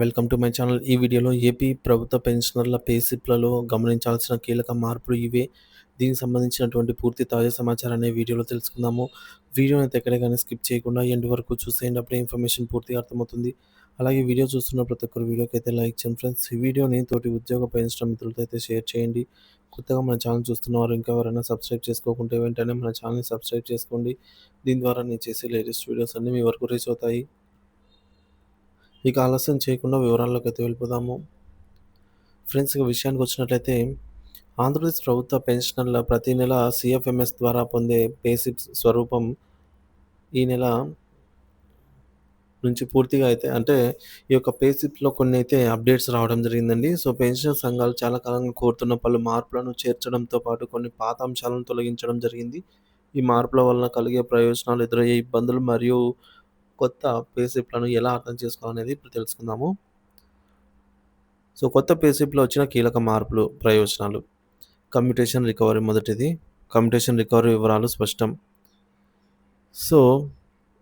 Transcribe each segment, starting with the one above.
Welcome to my channel. ఈ వీడియోలో AP ప్రభుత్వ పెన్షనర్ల పేసిప్లలో గమనించాల్సిన కీలక మార్పులు ఇవే. దీనికి సంబంధించినటువంటి పూర్తి తాజా సమాచారాన్ని వీడియోలో తెలుసుకుందాము. వీడియోని ఎక్కడ స్కిప్ చేయకుండా ఎండ్ వరకు చూసేయండి. అప్పుడే ఇన్ఫర్మేషన్ పూర్తిగా అర్థమవుతుంది. అలాగే వీడియో చూస్తున్న ప్రతి ఒక్కరు అయితే లైక్ చేయండి ఫ్రెండ్స్. ఈ వీడియోని తోటి ఉద్యోగ పెన్షన్ మిత్రులతో అయితే షేర్ చేయండి. కొత్తగా మన ఛానల్ చూస్తున్నవారు ఇంకా ఎవరైనా సబ్స్క్రైబ్ చేసుకోకుంటే వెంటనే మన ఛానల్‌ని సబ్స్క్రైబ్ చేసుకోండి. దీని ద్వారా నేను చేసే లేటెస్ట్ వీడియోస్ అన్నీ మీ వరకు రీచ్ అవుతాయి. ఇక ఆలస్యం చేయకుండా వివరాల్లోకైతే వెళ్ళిపోదాము. ఫ్రెండ్స్ ఇక విషయానికొచ్చినట్లయితే ఆంధ్రప్రదేశ్ ప్రభుత్వ పెన్షనర్ల ప్రతి నెల సిఎఫ్ఎంఎస్ ద్వారా పొందే పే స్వరూపం ఈ నెల నుంచి పూర్తిగా అయితే అంటే ఈ యొక్క పేసిప్లో కొన్ని అయితే అప్డేట్స్ రావడం జరిగిందండి. సో, పెన్షన్ సంఘాలు చాలా కాలంగా కోరుతున్న పలు మార్పులను చేర్చడంతో పాటు కొన్ని పాత అంశాలను తొలగించడం జరిగింది. ఈ మార్పుల వలన కలిగే ప్రయోజనాలు, ఎదురయ్యే ఇబ్బందులు మరియు కొత్త పేసిప్లను ఎలా అర్థం చేసుకోవాలనేది ఇప్పుడు తెలుసుకుందాము. సో, కొత్త పేసిప్లో వచ్చిన కీలక మార్పులు, ప్రయోజనాలు. కమ్యూటేషన్ రికవరీ మొదటిది. కమ్యూటేషన్ రికవరీ వివరాలు స్పష్టం. సో,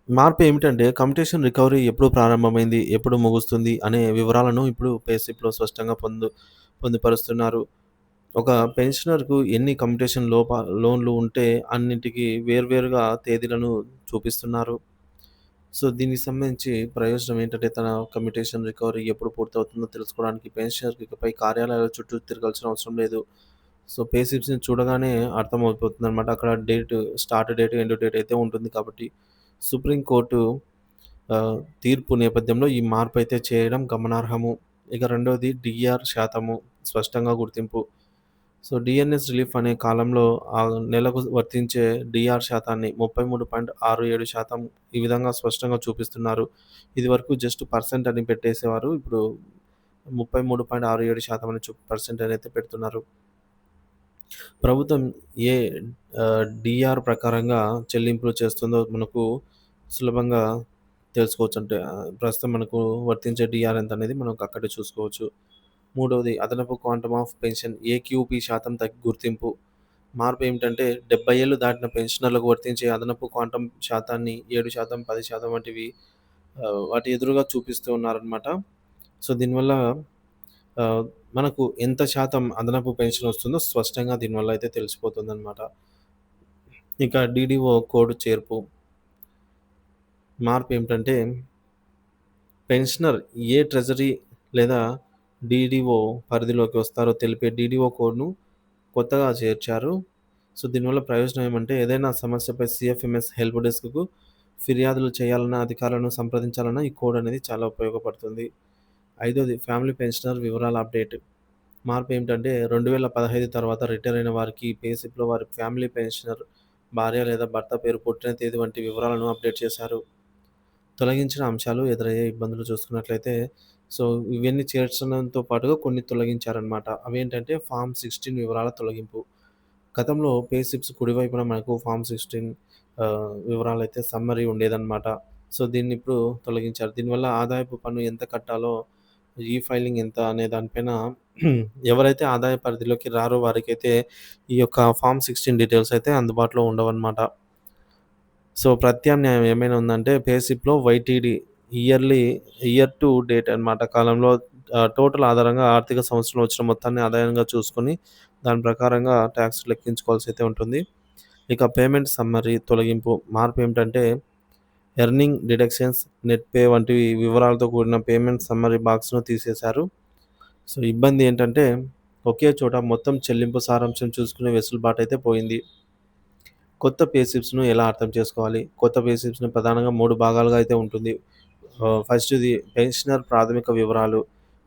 మార్పు ఏమిటంటే కమ్యూటేషన్ రికవరీ ఎప్పుడు ప్రారంభమైంది, ఎప్పుడు ముగుస్తుంది అనే వివరాలను ఇప్పుడు పేసిప్లో స్పష్టంగా పొందు పొందుపరుస్తున్నారు. ఒక పెన్షనర్‌కు ఎన్ని కమ్యూటేషన్ లోప లోన్‌లు ఉంటే అన్నింటికి వేర్వేరుగా తేదీలను చూపిస్తున్నారు. సో, దీనికి సంబంధించి ప్రయోజనం ఏంటంటే తన కమ్యూటేషన్ రికవరీ ఎప్పుడు పూర్తవుతుందో తెలుసుకోవడానికి పెన్షనర్ ఇకపై కార్యాలయాల చుట్టూ తిరగాల్సిన అవసరం లేదు. సో, పే స్లిప్స్‌ని చూడగానే అర్థమైపోతుందనమాట. అక్కడ date, start date, end date అయితే ఉంటుంది కాబట్టి సుప్రీం కోర్టు తీర్పు నేపథ్యంలో ఈ మార్పు అయితే చేయడం గమనార్హము. ఇక రెండవది డిఆర్ శాతము స్పష్టంగా గుర్తింపు. సో, డిఎన్ఎస్ రిలీఫ్ అనే కాలంలో ఆ నెలకు వర్తించే డిఆర్ శాతాన్ని 33.67% ఈ విధంగా స్పష్టంగా చూపిస్తున్నారు. ఇదివరకు జస్ట్ పర్సెంట్ అని పెట్టేసేవారు. ఇప్పుడు 33.67% అని చు పర్సెంట్ అని అయితే పెడుతున్నారు. ప్రభుత్వం ఏ డిఆర్ ప్రకారంగా చెల్లింపులు చేస్తుందో మనకు సులభంగా తెలుసుకోవచ్చు. అంటే ప్రస్తుతం మనకు వర్తించే డిఆర్ ఎంత అనేది మనం అక్కడే చూసుకోవచ్చు. మూడవది అదనపు క్వాంటమ్ ఆఫ్ పెన్షన్ ఏక్యూపీ శాతం తగ్గి గుర్తింపు. మార్పు ఏమిటంటే డెబ్బై ఏళ్ళు దాటిన పెన్షనర్లకు వర్తించే అదనపు క్వాంటమ్ శాతాన్ని 7%, 10% వంటివి వాటి ఎదురుగా చూపిస్తూ ఉన్నారనమాట. సో, దీనివల్ల మనకు ఎంత శాతం అదనపు పెన్షన్ వస్తుందో స్పష్టంగా దీనివల్ల అయితే తెలిసిపోతుందనమాట. ఇక డీడీఓ కోడ్ చేర్పు. మార్పు ఏమిటంటే పెన్షనర్ ఏ ట్రెజరీ లేదా డీడీఓ పరిధిలోకి వస్తారో తెలిపే డీడీఓ కోడ్‌ను కొత్తగా చేర్చారు. సో, దీనివల్ల ప్రయోజనం ఏమంటే ఏదైనా సమస్యపై సిఎఫ్ఎంఎస్ హెల్ప్ డెస్క్‌కు ఫిర్యాదులు చేయాలన్న అధికారులను సంప్రదించాలన్న ఈ కోడ్ అనేది చాలా ఉపయోగపడుతుంది. ఐదోది ఫ్యామిలీ పెన్షనర్ వివరాల అప్డేట్. మార్పు ఏమిటంటే 2015 తర్వాత రిటైర్ అయిన వారికి పేసిప్లో వారి ఫ్యామిలీ పెన్షనర్ భార్య లేదా భర్త పేరు, పుట్టిన తేదీ వంటి వివరాలను అప్డేట్ చేశారు. తొలగించిన అంశాలు, ఎదురయ్యే ఇబ్బందులు చూసుకున్నట్లయితే సో, ఇవన్నీ చేర్చడంతో పాటుగా కొన్ని తొలగించారనమాట. అవేంటంటే ఫార్మ్ 16 వివరాల తొలగింపు. గతంలో పే స్లిప్స్ కుడివైపున మనకు ఫార్మ్ 16 ఆహ్, వివరాలైతే సమ్మరీ ఉండేదనమాట. సో, దీన్ని ఇప్పుడు తొలగించారు. దీనివల్ల ఆదాయపు పన్ను ఎంత కట్టాలో, ఈ ఫైలింగ్ ఎంత అనే దానిపైన ఎవరైతే ఆదాయ పరిధిలోకి రారో వారికైతే ఈ యొక్క ఫామ్ సిక్స్టీన్ డీటెయిల్స్ అయితే అందుబాటులో ఉండవనమాట. సో, ప్రత్యామ్నాయం ఏమైనా ఉందంటే పేసిప్లో YTD yearly year to date అనమాట కాలంలో టోటల్ ఆధారంగా ఆర్థిక సంవత్సరం వచ్చిన మొత్తాన్ని ఆదాయంగా చూసుకొని దాని ప్రకారంగా ట్యాక్స్ లెక్కించుకోవాల్సి అయితే ఉంటుంది. ఇక పేమెంట్ సమ్మరీ తొలగింపు. మార్పు ఏమిటంటే ఎర్నింగ్ డిడక్షన్స్, నెట్ పే వంటి వివరాలతో కూడిన పేమెంట్ సమ్మరీ బాక్స్‌ను తీసేశారు. సో, ఇబ్బంది ఏంటంటే ఒకే చోట మొత్తం చెల్లింపు సారాంశం చూసుకునే వెసులుబాటు అయితే పోయింది. కొత్త పేసిప్స్ను ఎలా అర్థం చేసుకోవాలి? కొత్త పేసిప్స్ను ప్రధానంగా మూడు భాగాలుగా అయితే ఉంటుంది. ఫస్ట్‌ది పెన్షనర్ ప్రాథమిక వివరాలు.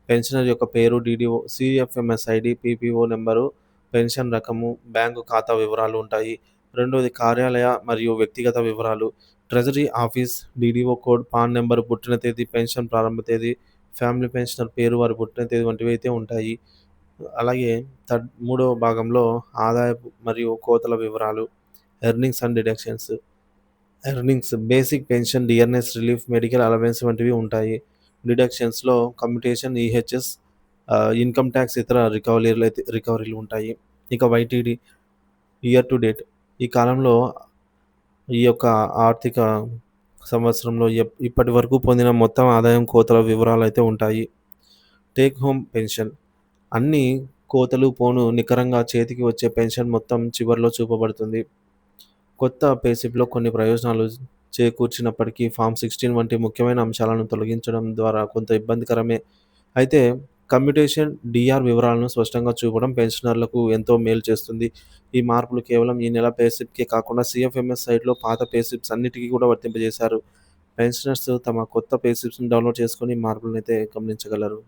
పెన్షనర్ యొక్క పేరు, DDO CFMS ID PPO number pension రకము, బ్యాంకు ఖాతా వివరాలు ఉంటాయి. రెండవది కార్యాలయ మరియు వ్యక్తిగత వివరాలు. Treasury office, DDO code, PAN number పుట్టిన తేదీ, పెన్షన్ ప్రారంభ తేదీ, ఫ్యామిలీ పెన్షనర్ పేరు, వారి పుట్టిన తేదీ వంటివి అయితే ఉంటాయి. అలాగే థర్డ్ మూడవ భాగంలో ఆదాయపు మరియు కోతల వివరాలు. Earnings and deductions. Earnings basic pension, DRS relief, medical allowance వంటివి ఉంటాయి. డిడక్షన్స్‌లో కమ్యూటేషన్, ఈహెచ్ఎస్, ఇన్‌కమ్ ట్యాక్స్ ఇతర రికవరీలు అయితే రికవరీలు ఉంటాయి. ఇక వైటీడీ ఇయర్ టు డేట్. ఈ కాలంలో ఈ యొక్క ఆర్థిక సంవత్సరంలో ఇప్పటి వరకు పొందిన మొత్తం ఆదాయం కోతల వివరాలు అయితే ఉంటాయి. టేక్ హోమ్ పెన్షన్ అన్ని కోతలు పోను నికరంగా చేతికి వచ్చే పెన్షన్ మొత్తం చివరిలో చూపబడుతుంది కొత్త పేసిప్లో కొన్ని ప్రయోజనాలు చేకూర్చినప్పటికీ ఫామ్ సిక్స్టీన్ వంటి ముఖ్యమైన అంశాలను తొలగించడం ద్వారా కొంత ఇబ్బందికరమే. అయితే కమ్యూటేషన్ డిఆర్ వివరాలను స్పష్టంగా చూపడం పెన్షనర్లకు ఎంతో మేలు చేస్తుంది. ఈ మార్పులు కేవలం ఈ నెల పేసిప్కే కాకుండా సిఎఫ్ఎంఎస్ సైట్లో పాత పేసిప్స్ అన్నిటికీ కూడా వర్తింపజేశారు. పెన్షనర్స్ తమ కొత్త పేసిప్స్ని డౌన్లోడ్ చేసుకొని మార్పులను అయితే గమనించగలరు.